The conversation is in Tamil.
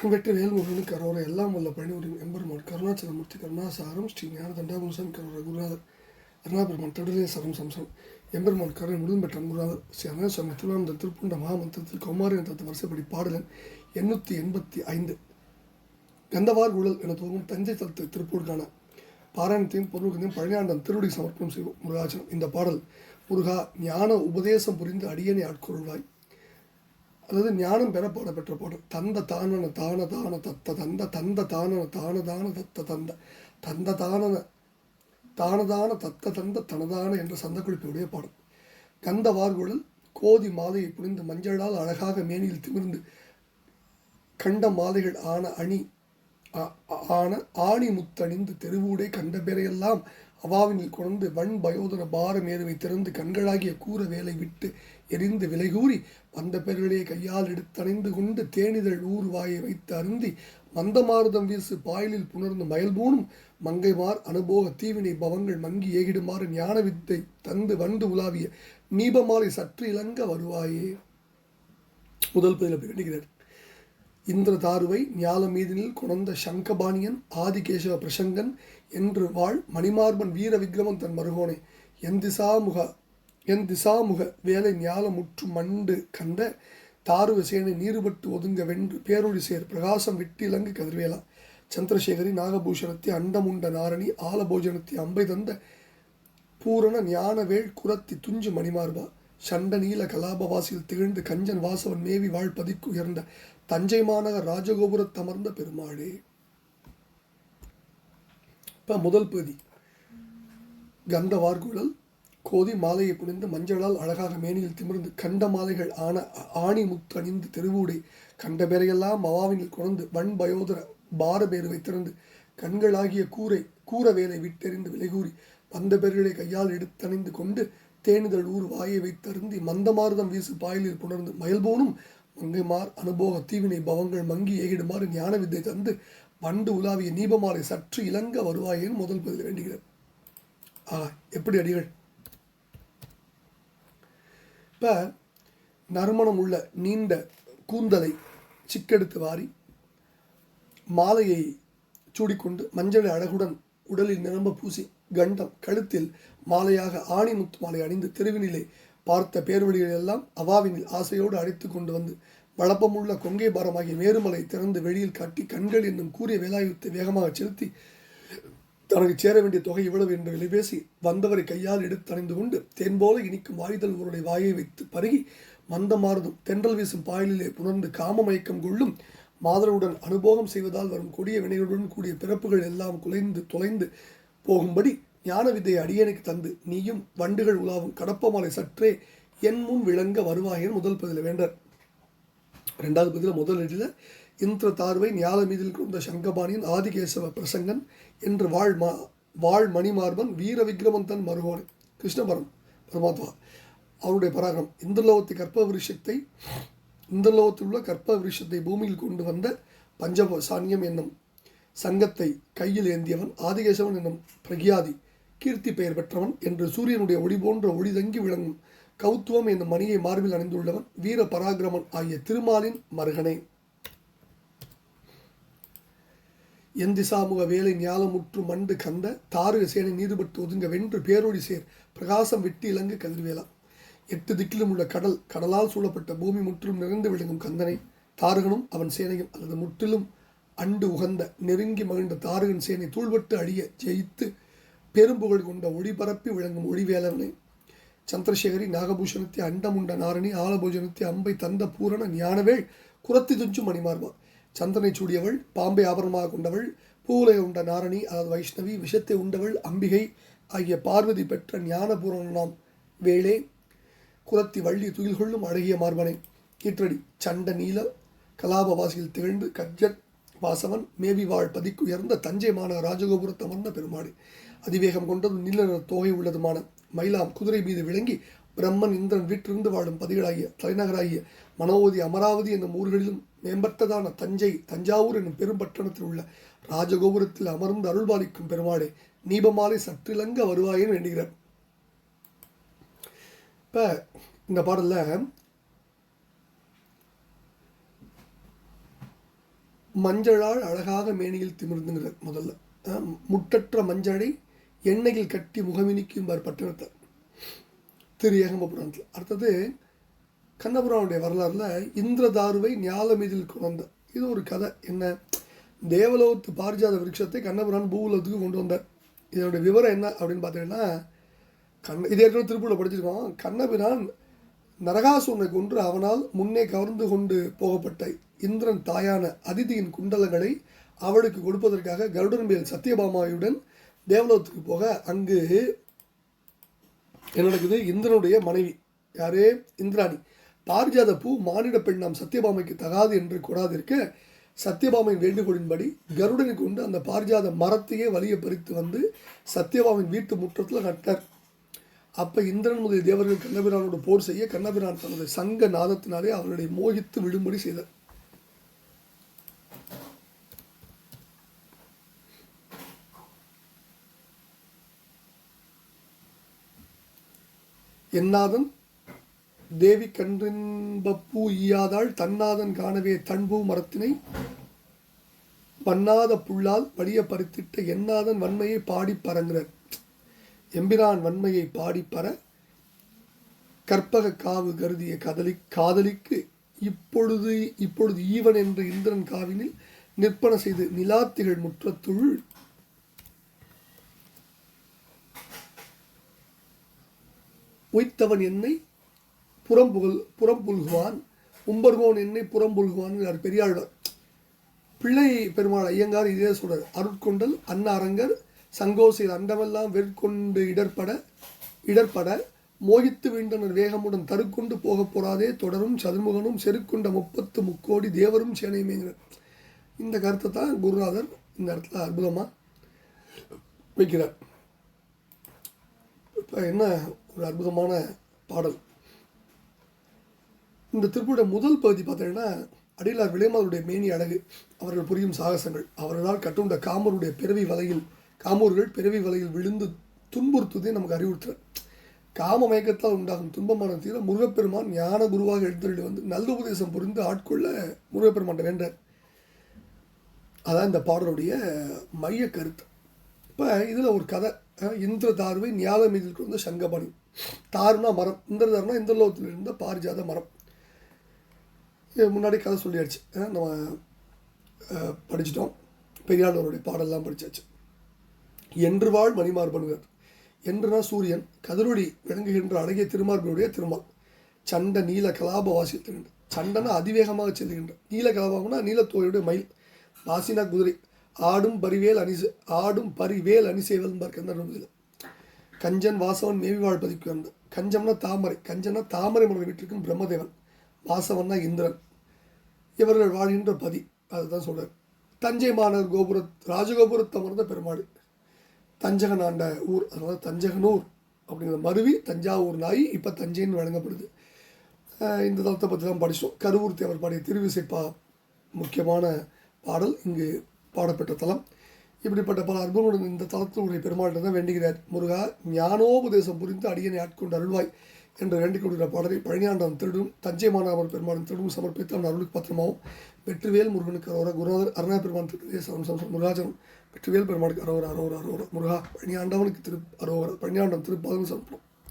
வெற்றி வேல்முருகனு கரோர எல்லாம் வல்ல பணிபுரியும் எம்பெருமான். கருணாச்சலமூர்த்தி கருணாசாரம் ஸ்ரீ ஞான தண்டாபுரசன் கரோர குருநாதர். அருணாபெருமான் தொடரே சரம் சம்சம். எம்பெருமான் கருணை முழுதும் பெற்ற குருநாதர் ஸ்ரீ அனந்தசுவாமி திருவானந்த திருப்புண்ட மகாமந்திரத்தில் கௌமாரியன் தத்து வரிசைப்படி பாடலன் எண்ணூற்றி எண்பத்தி ஐந்து. கந்தவார் ஊழல் என துவங்கும் தஞ்சை தத்து திருப்பூருக்கான பாராயணத்தையும் பொருளுக்கையும் பழனியாண்டம் திருவடி சமர்ப்பணம் செய்வோம் முருகாச்சலம். இந்த பாடல் முருகா ஞான உபதேசம் புரிந்து அடியனை ஆட்கொள்வாய். அதாவது ஞானம் பெற பாடப்பெற்ற பாடல் தந்த தானன தான தான தத்த தந்த தந்த தானன தான தான தத்த தந்த தந்த தானன தானதான தத்த தந்த தனதான என்ற சந்த சந்தக்குறிப்புடைய பாடம் கந்த வார்குழல் கோதி மாலையை புனிந்து மஞ்சளால் அழகாக மேனியில் திமிர்ந்து கண்ட மாலைகள் ஆன அணி ஆன ஆணி முத்தணிந்து தெருவூடே கண்ட பேரையெல்லாம் அவாவினில் கொண்டு வன் பயோதர பாரமேருவை திறந்து கண்களாகிய கூற வேலை விட்டு எரிந்து விலைகூறி வந்த பெருடைய கையால் எடுத்தணைந்து கொண்டு தேனிதழ் ஊர் வாயை வைத்து அருந்தி மந்தமாருதம் வீசு பாயலில் புணர்ந்து மயல்பூணும் மங்கைமார் அனுபோக தீவினை பவங்கள் மங்கி ஏகிடுமாறு ஞான வித்தை தந்து வண்டு உலாவிய நீபமாலை சற்று இலங்க வருவாயே. முதல் பதில் அப்படி வேண்டுகிறார் இந்திர தாருவை ஞால மீதினில் குணந்த சங்கபாணியன் ஆதிகேசவ பிரசங்கன் என்று வாழ் மணிமார்பன் வீர விக்ரமன் தன் மருகோனே. என் திசாமுக என் திசாமுக வேலை ஞால முற்று மண்டு கண்ட தாருவ சேனை நீருபட்டு ஒதுங்க வென்று பேரொழி சேர் பிரகாசம் விட்டு இலங்கு கதிர்வேலா. சந்திரசேகரி நாகபூஷணத்தை அண்டமுண்ட நாரணி ஆலபோஜனத்தை அம்பை தந்த பூரண ஞானவேள் குரத்தி துஞ்சு மணிமார்பா. சண்ட நீல கலாபவாசியில் திகழ்ந்து கஞ்சன் வாசவன் மேவி வாழ்பதிக்கு உயர்ந்த தஞ்சை மாநகர் ராஜகோபுரத்தமர்ந்த பெருமாளே. இப்போ முதல் பகுதி. கந்த வார்குழல் கோதி மாலையை புனிந்து மஞ்சளால் அழகாக மேனியில் திமிர்ந்து கண்ட மாலைகள் ஆன ஆணி முத்து அணிந்து தெருவூடை கண்ட பேரையெல்லாம் மவாவினில் கொண்டு வன் பயோதர பார பேரு வைத்திருந்து கண்களாகிய கூரை கூற வேலை விட்டெறிந்து விலைகூறி வந்த பேர்களை கையால் எடுத்தணிந்து கொண்டு தேனிதழ் ஊர் வாயை வைத்தருந்தி மந்தமாருதம் வீசு பாயலில் புணர்ந்து மயல்போனும் மங்கைமார் அனுபோக தீவினை பவங்கள் மங்கி ஏகிடுமாறு ஞான வித்தை தந்து பண்டு உலாவிய நீபமாலை சற்று இலங்க வருவாயேன் முதல் பதில் வேண்டுகிறார் ஆ எப்படி அடிகள்? இப்போ நறுமணம் உள்ள நீண்ட கூந்தலை சிக்கெடுத்து வாரி மாலையை சூடிக்கொண்டு மஞ்சளை அழகுடன் உடலில் நிரம்ப பூசி கண்டம் கழுத்தில் மாலையாக ஆணி முத்து மாலை அணிந்து தெருவினிலே பார்த்த பேர்வழிகளெல்லாம் அவாவினில் ஆசையோடு அழைத்து கொண்டு வந்து வளப்பமுள்ள கொங்கை பாரமாகிய மேருமலை திறந்து வெளியில் காட்டி கண்கள் என்னும் கூறிய வேலாயுத்தை வேகமாக செலுத்தி தனக்கு சேர வேண்டிய தொகை இவ்வளவு என்று விலை பேசி வந்தவரை கையால் எடுத்து அணிந்து கொண்டு தேன் போல இனிக்கும் வாய்தல் ஒருடைய வாயை வைத்து பருகி மந்தமாறுதும் தென்றல் வீசும் பாயலிலே புணர்ந்து காம மயக்கம் கொள்ளும் மாதருடன் அனுபோகம் செய்வதால் வரும் கொடிய வினைகளுடன் கூடிய பிறப்புகள் எல்லாம் குலைந்து தொலைந்து போகும்படி ஞான வித்தை அடியனுக்கு தந்து நீயும் வண்டுகள் உலாவும் கடப்பமாலை சற்றே என் முன் விளங்க வருவாயன் முதல் பதில வேண்டர். ரெண்டாவது பதில முதல் அடியில் இந்திர தார்வை ஞாலமீதில் கொண்ட சங்கபாணியன் ஆதிகேசவ பிரசங்கன் என்று வாழ் மா வாழ் மணிமார்பன் வீர விக்ரமன் தன் மருகோனை கிருஷ்ணபரம் பரமாத்மா. அவருடைய பராகரம் இந்திரலோகத்தை கற்ப விருஷத்தை இந்திரலோகத்தில் உள்ள கற்ப விருஷத்தை பூமியில் கொண்டு வந்த பஞ்சப சாணியம் என்னும் சங்கத்தை கையில் ஏந்தியவன் ஆதிகேசவன் என்னும் பிரகியாதி கீர்த்தி பெயர் பெற்றவன் என்று சூரியனுடைய ஒளி போன்ற ஒளி தங்கி விளங்கும் கௌத்துவம் என்னும் மணியை மார்பில் அணிந்துள்ளவன் வீர பராக்கிரமன் ஆகிய திருமாலின் மருகனே. எந்திசாமுக வேலை ஞாலமுற்று மண்டு கந்த தாருக சேனை நீதிபட்டு ஒதுங்க வென்று பேரொழி சேர் பிரகாசம் வெட்டி இலங்கு கதிர்வேலா. எட்டு திக்கிலும் உள்ள கடல் கடலால் சூழப்பட்ட பூமி முற்றிலும் நிறைந்து விளங்கும் கந்தனை தாரகனும் அவன் சேனையும் அல்லது முற்றிலும் அண்டு உகந்த நெருங்கி மகிழ்ந்த தாரகன் சேனை தூள்பட்டு அழிய ஜெயித்து பெரும்புகழ் கொண்ட ஒளிபரப்பி விளங்கும் ஒளிவேலவனை சந்திரசேகரி நாகபூஷணத்தை அண்டமுண்ட நாரணி ஆலபூஜனத்தை அம்பை தந்த பூரண ஞானவேள் குரத்தி துஞ்சும் மணிமார்பா சந்திரனை சூடியவள் பாம்பை ஆபரணமாக கொண்டவள் பூவுலை உண்ட நாரணி அதாவது வைஷ்ணவி விஷத்தை உண்டவள் அம்பிகை ஆகிய பார்வதி பெற்ற ஞானபூரணனாம் வேளே குரத்தி வள்ளி துயில் கொள்ளும் அழகிய மார்பனை. கீற்றடி சண்ட நீல கலாபவாசியில் திகழ்ந்து கஜ்ஜத் வாசவன் மேவி வாழ் பதிக்கு உயர்ந்த தஞ்சை மாநகர ராஜகோபுரத்து அமர்ந்த பெருமாடு. அதிவேகம் கொண்டதும் நீல நிற தோகை உள்ளதுமான மயிலாம் குதிரை மீது விளங்கி பிரம்மன் இந்திரன் வீற்றிருந்து வாழும் பதிகளாகிய தலைநகராகிய மனோவதி அமராவதி என்னும் ஊர்களிலும் மேம்பட்டதான தஞ்சை தஞ்சாவூர் என்னும் பெரும்பட்டணத்தில் உள்ள ராஜகோபுரத்தில் அமர்ந்து அருள்பாலிக்கும் பெருமாளே நீபமாலை சற்றிலங்க வருவாயின்னு வேண்டுகிறார். இப்போ இந்த பாடலில் மஞ்சளால் அழகாக மேனியில் திமிர்ந்துங்கிறார் முதல்ல. முட்டற்ற மஞ்சளை எண்ணெயில் கட்டி முகமினிக்கும்பார் பட்டினத்தை திரு ஏகம்பபுராணத்தில் அடுத்தது கண்ணபுரானுடைய வரலாறுல இந்திரதாருவை ஞாலமீதில் குழந்த இது ஒரு கதை. என்ன? தேவலோகத்து பாரிஜாத விருட்சத்தை கண்ணபுரான் பூவுலத்துக்கு கொண்டு வந்தார். இதனுடைய விவரம் என்ன அப்படின்னு பார்த்தீங்கன்னா கண்ண இதே ஏற்கனவே திருப்பூரில் படிச்சிருக்கோம். கண்ணபிரான் நரகாசுரனை கொன்று அவனால் முன்னே கவர்ந்து கொண்டு போகப்பட்ட இந்திரன் தாயான அதிதியின் குண்டலங்களை அவளுக்கு கொடுப்பதற்காக கருடன் மேல் சத்யபாமாயுடன் தேவலோகத்துக்கு போக அங்கு என்ன நடக்குது? இந்திரனுடைய மனைவி. யாரே? இந்திராணி. பாரிஜாத பூ மானிட பெண் நாம் சத்யபாமைக்கு தகாது என்று கூடாதிருக்க சத்யபாமையின் வேண்டுகோளின்படி கருடனை கொண்டு அந்த பாரிஜாத மரத்தையே வலிய பறித்து வந்து சத்யபாமின் வீட்டு முற்றத்தில் நட்டார். அப்ப இந்திரன் முதலிய தேவர்கள் கண்ணபிரானோடு போர் செய்ய கண்ணபிரான் தனது சங்க நாதத்தினாலே அவர்களை மோகித்து விடும்படி செய்தார். என்னாதன் தேவி கன்றின்பப்பூ ஈயாதாள் தன்னாதன் காணவே தன்பூ மரத்தினை பண்ணாத புல்லால் படிய பறித்திட்ட என்னாதன் வன்மையை பாடி பறங்கிறார் எம்பிரான் வன்மையை பாடிப்பற பற கற்பக காவு கருதிய கதலி காதலிக்கு இப்பொழுது இப்பொழுது ஈவன் என்ற இந்திரன் காவினில் நிற்பன செய்து நிலாத்திகள் முற்றத்துள். உய்த்தவன் என்னை புறம்புகழ் புறம்புல்குவான். உம்பர்கோன் என்னை புறம்புல்குவான் பெரியாழ்வார் பிள்ளை பெருமாள் ஐயங்கார் இதே சொல்றார். அருட்கொண்டல் அன்ன அரங்கர் சங்கோசில் அண்டமெல்லாம் வெற்கொண்டு இடர்பட இடர்பட மோகித்து வீண்டனர் வேகமுடன் தருக்கொண்டு போகப் போறாதே தொடரும் சதுர்முகனும் செருக்குண்ட முப்பத்து முக்கோடி தேவரும் சேனையுமேங்கிற இந்த கருத்தை தான் குருநாதர் இந்த இடத்துல அற்புதமாக வைக்கிறார். இப்போ என்ன ஒரு அற்புதமான பாடல்? இந்த திருப்பூட முதல் பகுதி பார்த்தீங்கன்னா அடியிலார் விளைமாருடைய மேனி அழகு. அவர்கள் புரியும் சாகசங்கள். அவர்களால் கட்டுண்ட காமருடைய பிறவி வலையில் காமூர்கள் பிறவி வலையில் விழுந்து துன்புறுத்துவதை நமக்கு அறிவுறுத்துறார் காம மயக்கத்தால் உண்டாகும் துன்பமான தீர முருகப்பெருமான் ஞான குருவாக எழுந்தருளி வந்து நல்ல உபதேசம் புரிந்து ஆட்கொள்ள முருகப்பெருமான் வேண்டார். அதான் இந்த பாடலுடைய மைய கருத்து. இப்போ இதில் ஒரு கதை. இந்திர தார்வை ஞான மீதில் வந்து சங்கபாணி. தாருனா மரம். இந்திரதாருனா இந்திரலோகத்தில் இருந்த பாரிஜாத மரம். இது முன்னாடி கதை சொல்லியாச்சு. நம்ம படிச்சிட்டோம். பெரியாளருடைய பாடல்லாம் படிச்சாச்சு. என்று வாழ் மணிமார்பனுவர். என்றுனா சூரியன் கதிரொளி விளங்குகின்ற அழகிய திருமார்பனுடைய திருமால். சண்ட நீல கலாப வாசித்திருந்த சண்டனா அதிவேகமாக செல்லுகின்ற. நீல கலாபம்னா நீலத்தோயுடைய மயில். வாசினா குதிரை ஆடும் பரிவேல் அணிசு ஆடும் பரிவேல் அணிசேவல் பார்க்கின்ற கஞ்சன் வாசவன் மேவி வாழ் பதிக்கு வந்த. கஞ்சம்னா தாமரை கஞ்சனா தாமரை மலர் வீட்டிற்கும் பிரம்மதேவன். வாசவன்னா இந்திரன். இவர்கள் வாழ்கின்ற பதி அதுதான் சொல்கிறார் தஞ்சை மாநகர் கோபுர ராஜகோபுரத்தை அமர்ந்த பெருமாள். தஞ்சகன் ஆண்ட ஊர் அதனால் தஞ்சகனூர் அப்படிங்கிற மருவி தஞ்சாவூர் நாய் இப்போ தஞ்சைன்னு வழங்கப்படுது. இந்த தளத்தை பற்றி தான் படித்தோம் கருவூர் தேவர் பாடிய திருவிசைப்பா முக்கியமான பாடல். இங்கு பாடப்பட்ட தலம் இப்படிப்பட்ட பல அற்புதங்களுடன் இந்த தளத்தினுடைய உடைய தான் வேண்டுகிறார். முருகா ஞானோபதேசம் புரிந்து அடியனை ஆட்கொண்டு அருள்வாய் என்று வேண்டிக் கொண்டிருக்கிற பாடலை பழனியாண்டம் திருடும் தஞ்சை மாநகர் பெருமாளின் திருடும் சமர்ப்பித்து அவன் அருளுக்கு பத்திரமாவும். வெற்றிவேல் முருகனுக்கு அரோர குருநாதர் அருணா பெருமான் திரு சரம் சம்சம் முருகாஜனம் வெற்றிவேல் பெருமானுக்கு அரோர அரோர அரோர முருகா. பழனியாண்டவனுக்கு திரு அரோவர் பழனியாண்டம் திருப்பாதம் சமர்ப்பணம்